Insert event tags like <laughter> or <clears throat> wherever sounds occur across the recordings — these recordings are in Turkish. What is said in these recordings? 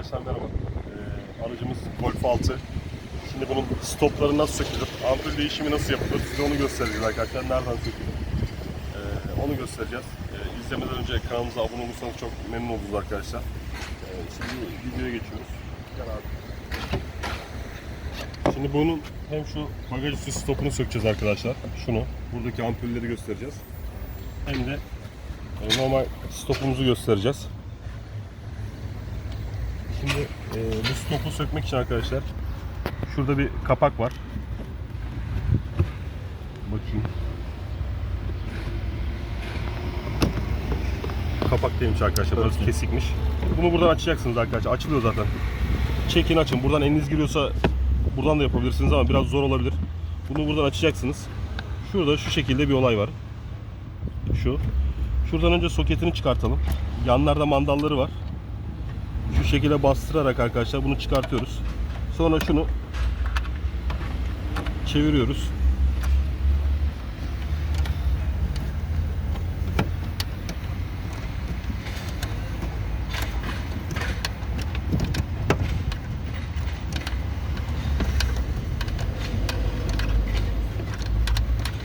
Arkadaşlar merhaba. Ee, aracımız Golf 6. Şimdi bunun stopları nasıl sökülür, ampul değişimi nasıl yapılır size onu göstereceğiz arkadaşlar. Nereden sökülür? Ee, onu göstereceğiz. Ee, izlemeden önce kanalımıza abone olursanız çok memnun oluruz arkadaşlar. Ee, şimdi videoya geçiyoruz. Gel abi. Şimdi bunun hem şu bagaj üstü stopunu sökeceğiz arkadaşlar. Şunu. Buradaki ampulleri göstereceğiz. Hem de e, normal stopumuzu göstereceğiz. Şimdi e, bu stopu sökmek için arkadaşlar şurada bir kapak var. Bakayım. Kapak değilmiş arkadaşlar. Burası Bakayım. kesikmiş. Bunu buradan açacaksınız arkadaşlar. Açılıyor zaten. Çekin açın. Buradan eliniz giriyorsa buradan da yapabilirsiniz ama biraz zor olabilir. Bunu buradan açacaksınız. Şurada şu şekilde bir olay var. Şu. Şuradan önce soketini çıkartalım. Yanlarda mandalları var. Şu şekilde bastırarak arkadaşlar bunu çıkartıyoruz. Sonra şunu çeviriyoruz.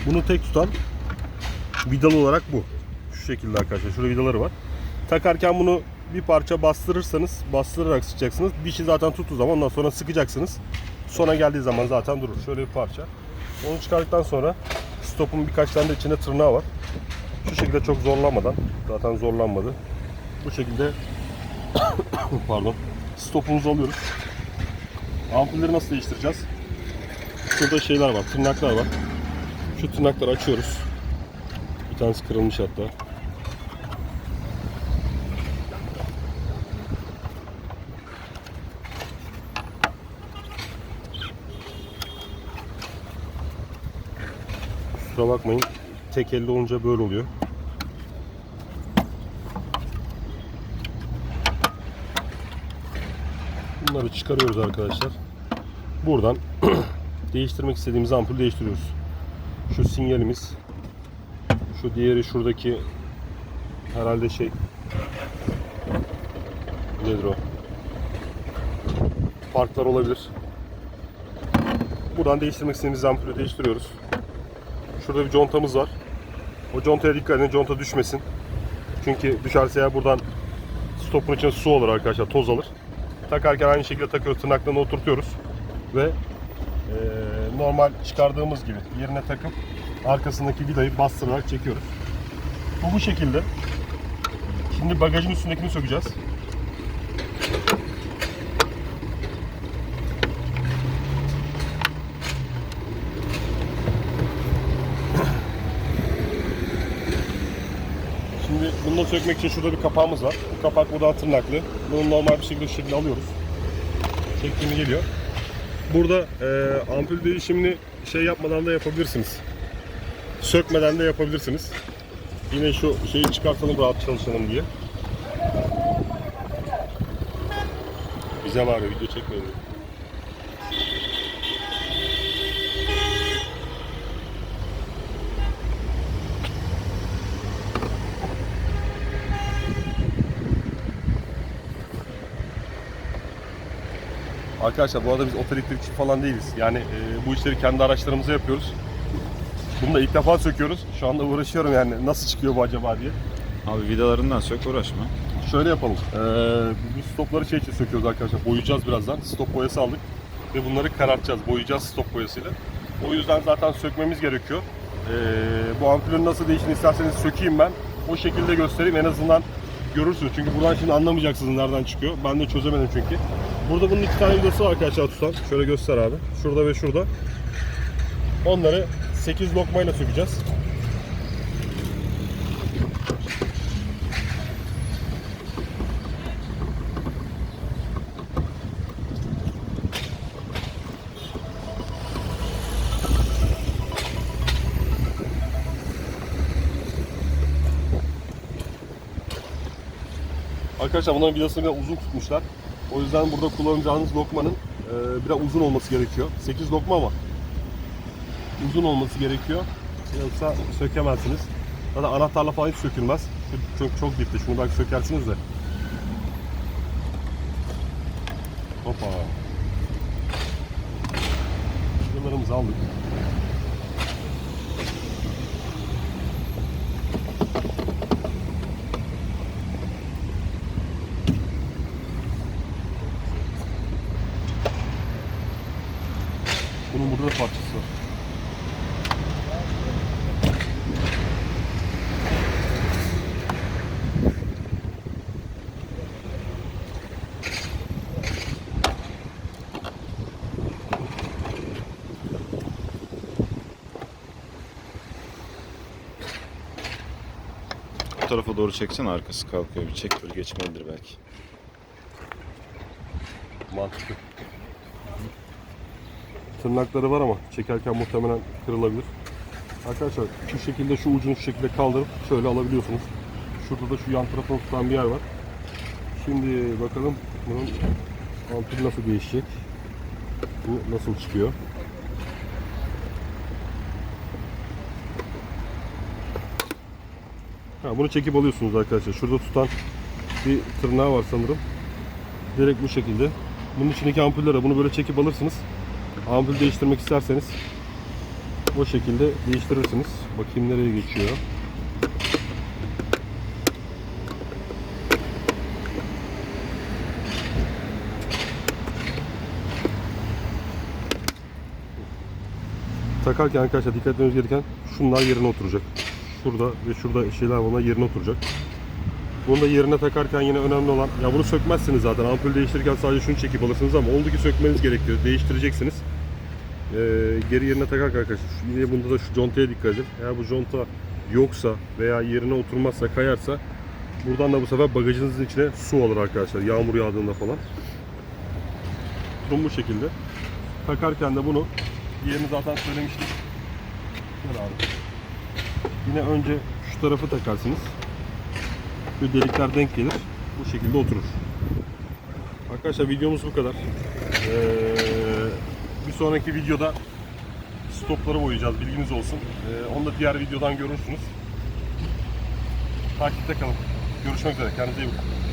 Bunu tek tutan vidalı olarak bu. Şu şekilde arkadaşlar. Şurada vidaları var. Takarken bunu bir parça bastırırsanız bastırarak sıkacaksınız. Dişi zaten tuttuğu zaman ondan sonra sıkacaksınız. Sona geldiği zaman zaten durur. Şöyle bir parça. Onu çıkardıktan sonra stopun birkaç tane de içinde tırnağı var. Şu şekilde çok zorlanmadan zaten zorlanmadı. Bu şekilde <coughs> pardon stopumuzu alıyoruz. Ampulleri nasıl değiştireceğiz? Şurada şeyler var, tırnaklar var. Şu tırnakları açıyoruz. Bir tanesi kırılmış hatta. Kusura bakmayın. Tek elde olunca böyle oluyor. Bunları çıkarıyoruz arkadaşlar. Buradan <clears throat> değiştirmek istediğimiz ampul değiştiriyoruz. Şu sinyalimiz. Şu diğeri şuradaki herhalde şey nedir o? Farklar olabilir. Buradan değiştirmek istediğimiz ampulü değiştiriyoruz. Şurada bir contamız var. O contaya dikkat edin, conta düşmesin. Çünkü düşerse ya buradan stopun içine su olur arkadaşlar, toz alır. Takarken aynı şekilde takıyoruz, tırnaklarını oturtuyoruz. Ve eee, normal çıkardığımız gibi yerine takıp arkasındaki vidayı bastırarak çekiyoruz. Bu bu şekilde. Şimdi bagajın üstündekini sökeceğiz. Şimdi bunu sökmek için şurada bir kapağımız var. Bu kapak buradan tırnaklı. Bunu normal bir şekilde şekilde alıyoruz. Çektiğimi geliyor. Burada e, ampul değişimini şey yapmadan da yapabilirsiniz. Sökmeden de yapabilirsiniz. Yine şu şeyi çıkartalım rahat çalışalım diye. Bize var video çekmeyin. Arkadaşlar bu arada biz otoelektrikçi falan değiliz. Yani e, bu işleri kendi araçlarımıza yapıyoruz. Bunu da ilk defa söküyoruz. Şu anda uğraşıyorum yani nasıl çıkıyor bu acaba diye. Abi vidalarından sök uğraşma. Şöyle yapalım. Ee, bu stopları şey için söküyoruz arkadaşlar. Boyayacağız birazdan. Stop boyası aldık. Ve bunları karartacağız. Boyayacağız stop boyasıyla. O yüzden zaten sökmemiz gerekiyor. Ee, bu ampulün nasıl değiştiğini isterseniz sökeyim ben. O şekilde göstereyim. En azından görürsünüz. Çünkü buradan şimdi anlamayacaksınız nereden çıkıyor. Ben de çözemedim çünkü. Burada bunun iki tane vidası var arkadaşlar tutan. Şöyle göster abi. Şurada ve şurada. Onları 8 lokmayla sökeceğiz. Arkadaşlar bunların vidasını biraz uzun tutmuşlar. O yüzden burada kullanacağınız lokmanın e, biraz uzun olması gerekiyor. 8 lokma ama uzun olması gerekiyor. Yoksa sökemezsiniz. Zaten anahtarla falan hiç sökülmez. Çok çok dipte. Şunu belki sökersiniz de. Hoppa. Vidalarımızı aldık. Bunun burada da parçası var. Bu tarafa doğru çeksen arkası kalkıyor. Bir çek böyle geçmelidir belki. Mantıklı. Tırnakları var ama çekerken muhtemelen kırılabilir. Arkadaşlar şu şekilde şu ucunu şu şekilde kaldırıp şöyle alabiliyorsunuz. Şurada da şu yan tarafını tutan bir yer var. Şimdi bakalım bunun ampul nasıl değişecek. Bu nasıl çıkıyor. Ha, bunu çekip alıyorsunuz arkadaşlar. Şurada tutan bir tırnağı var sanırım. Direkt bu şekilde. Bunun içindeki ampullere bunu böyle çekip alırsınız. Ampul değiştirmek isterseniz o şekilde değiştirirsiniz. Bakayım nereye geçiyor. Takarken arkadaşlar dikkat etmeniz gereken şunlar yerine oturacak. Şurada ve şurada şeyler onlar yerine oturacak. Bunu da yerine takarken yine önemli olan, ya bunu sökmezsiniz zaten. Ampul değiştirirken sadece şunu çekip alırsınız ama oldu ki sökmeniz gerekiyor. Değiştireceksiniz. Ee, geri yerine takarken arkadaşlar, yine bunda da şu contaya dikkat edin. Eğer bu conta yoksa veya yerine oturmazsa, kayarsa buradan da bu sefer bagajınızın içine su alır arkadaşlar. Yağmur yağdığında falan. Durum bu şekilde. Takarken de bunu diğerini zaten söylemiştik. Gel abi. Yine önce şu tarafı takarsınız. Şu delikler denk gelir. Bu şekilde oturur. Arkadaşlar videomuz bu kadar. Ee, bir sonraki videoda stopları boyayacağız. Bilginiz olsun. Ee, onu da diğer videodan görürsünüz. Takipte kalın. Görüşmek üzere. Kendinize iyi bakın.